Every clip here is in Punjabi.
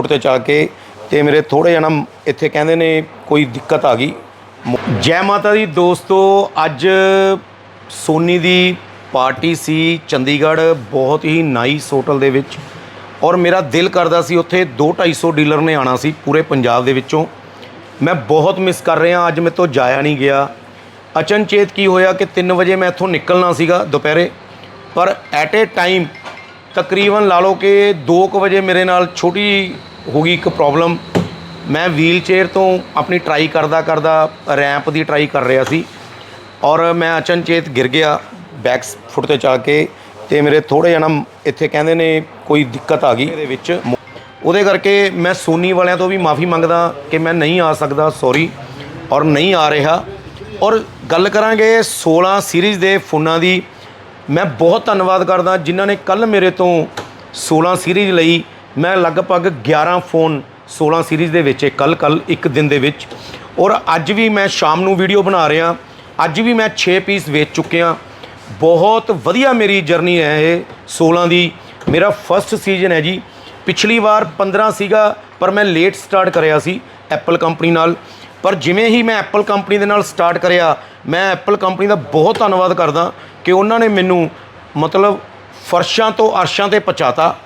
ਫੁੱਟ ਤੇ ਚੱਲ ਕੇ ਤੇ ਮੇਰੇ ਥੋੜੇ ਜਣਾ ਇੱਥੇ ਕਹਿੰਦੇ ਨੇ ਕੋਈ ਦਿੱਕਤ ਆ ਗਈ। ਜੈ ਮਾਤਾ ਦੀ ਦੋਸਤੋ, ਅੱਜ ਸੋਨੀ ਦੀ ਪਾਰਟੀ ਸੀ ਚੰਡੀਗੜ੍ਹ, ਬਹੁਤ ਹੀ ਨਾਈਸ ਹੋਟਲ ਦੇ ਵਿੱਚ। ਔਰ ਮੇਰਾ ਦਿਲ ਕਰਦਾ ਸੀ ਉੱਥੇ 2-250 ਡੀਲਰ ਨੇ ਆਣਾ ਸੀ ਪੂਰੇ ਪੰਜਾਬ ਦੇ ਵਿੱਚੋਂ। ਮੈਂ ਬਹੁਤ ਮਿਸ ਕਰ ਰਿਹਾ, ਅੱਜ ਮੇਰੇ ਤੋਂ ਜਾਇਆ ਨਹੀਂ ਗਿਆ। ਅਚਨਚੇਤ ਕੀ ਹੋਇਆ ਕਿ 3 ਵਜੇ ਮੈਂ ਇੱਥੋਂ ਨਿਕਲਣਾ ਸੀਗਾ ਦੁਪਹਿਰੇ। ਪਰ ਐਟ ਏ ਟਾਈਮ ਤਕਰੀਬਨ ਲਾ ਲਓ ਕਿ 2 ਵਜੇ ਮੇਰੇ ਨਾਲ ਛੋਟੀ ਹੋ ਗਈ ਇੱਕ ਪ੍ਰੋਬਲਮ ਮੈਂ ਵੀਲ ਚੇਅਰ ਤੋਂ ਆਪਣੀ ਟਰਾਈ ਕਰਦਾ ਕਰਦਾ ਰੈਂਪ ਦੀ ਟਰਾਈ ਕਰ ਰਿਹਾ ਸੀ ਔਰ ਮੈਂ ਅਚਨਚੇਤ ਗਿਰ ਗਿਆ ਬੈਕ ਫੁੱਟ ਤੇ ਚਾ ਕੇ ਤੇ ਮੇਰੇ ਥੋੜੇ ਜਣਾ ਇੱਥੇ ਕਹਿੰਦੇ ਨੇ ਕੋਈ ਦਿੱਕਤ ਆ ਗਈ। ਇਹਦੇ ਵਿੱਚ ਉਹਦੇ ਕਰਕੇ ਮੈਂ ਸੋਨੀ ਵਾਲਿਆਂ ਤੋਂ ਵੀ ਮਾਫੀ ਮੰਗਦਾ ਕਿ ਮੈਂ ਨਹੀਂ ਆ ਸਕਦਾ ਸੌਰੀ ਔਰ ਨਹੀਂ ਆ ਰਿਹਾ। ਔਰ ਗੱਲ ਕਰਾਂਗੇ 16 ਸੀਰੀਜ਼ ਦੇ ਫੋਨਾਂ ਦੀ। ਮੈਂ ਬਹੁਤ ਧੰਨਵਾਦ ਕਰਦਾ ਜਿਨ੍ਹਾਂ ਨੇ ਕੱਲ ਮੇਰੇ ਤੋਂ 16 ਸੀਰੀਜ਼ ਲਈ ਮੈਂ ਲਗਭਗ 11 ਫੋਨ 16 ਸੀਰੀਜ਼ ਦੇ ਵਿੱਚ ਕੱਲ ਕੱਲ ਇੱਕ ਦਿਨ ਦੇ ਵਿੱਚ। ਔਰ ਅੱਜ ਵੀ ਮੈਂ ਸ਼ਾਮ ਨੂੰ ਵੀਡੀਓ ਬਣਾ ਰਿਹਾ। ਅੱਜ ਵੀ ਮੈਂ 6 ਪੀਸ ਵੇਚ ਚੁੱਕਿਆ। ਬਹੁਤ ਵਧੀਆ ਮੇਰੀ ਜਰਨੀ ਹੈ ਇਹ 16 ਦੀ। ਮੇਰਾ ਫਰਸਟ ਸੀਜ਼ਨ ਹੈ ਜੀ। ਪਿਛਲੀ ਵਾਰ 15 ਸੀਗਾ, ਪਰ ਮੈਂ ਲੇਟ ਸਟਾਰਟ ਕਰਿਆ ਸੀ ਐਪਲ ਕੰਪਨੀ ਨਾਲ। ਪਰ ਜਿਵੇਂ ਹੀ ਮੈਂ ਐਪਲ ਕੰਪਨੀ ਦੇ ਨਾਲ ਸਟਾਰਟ ਕਰਿਆ, ਮੈਂ ਐਪਲ ਕੰਪਨੀ ਦਾ ਬਹੁਤ ਧੰਨਵਾਦ ਕਰਦਾ ਕਿ ਉਹਨਾਂ ਨੇ ਮੈਨੂੰ ਮਤਲਬ ਫਰਸ਼ਾਂ ਤੋਂ ਅਰਸ਼ਾਂ ਤੇ ਪਹੁੰਚਾਤਾ।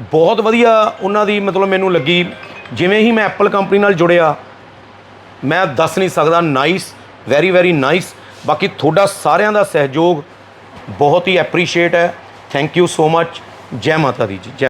ਬਹੁਤ ਵਧੀਆ ਉਹਨਾਂ ਦੀ ਮਤਲਬ ਮੈਨੂੰ ਲੱਗੀ। ਜਿਵੇਂ ਹੀ ਮੈਂ ਐਪਲ ਕੰਪਨੀ ਨਾਲ ਜੁੜਿਆ, ਮੈਂ ਦੱਸ ਨਹੀਂ ਸਕਦਾ ਨਾਈਸ ਵੈਰੀ ਵੈਰੀ ਨਾਈਸ ਬਾਕੀ ਤੁਹਾਡਾ ਸਾਰਿਆਂ ਦਾ ਸਹਿਯੋਗ ਬਹੁਤ ਹੀ ਐਪਰੀਸ਼ੀਏਟ ਹੈ। ਥੈਂਕ ਯੂ ਸੋ ਮੱਚ ਜੈ ਮਾਤਾ ਦੀ ਜੀ, ਜੈ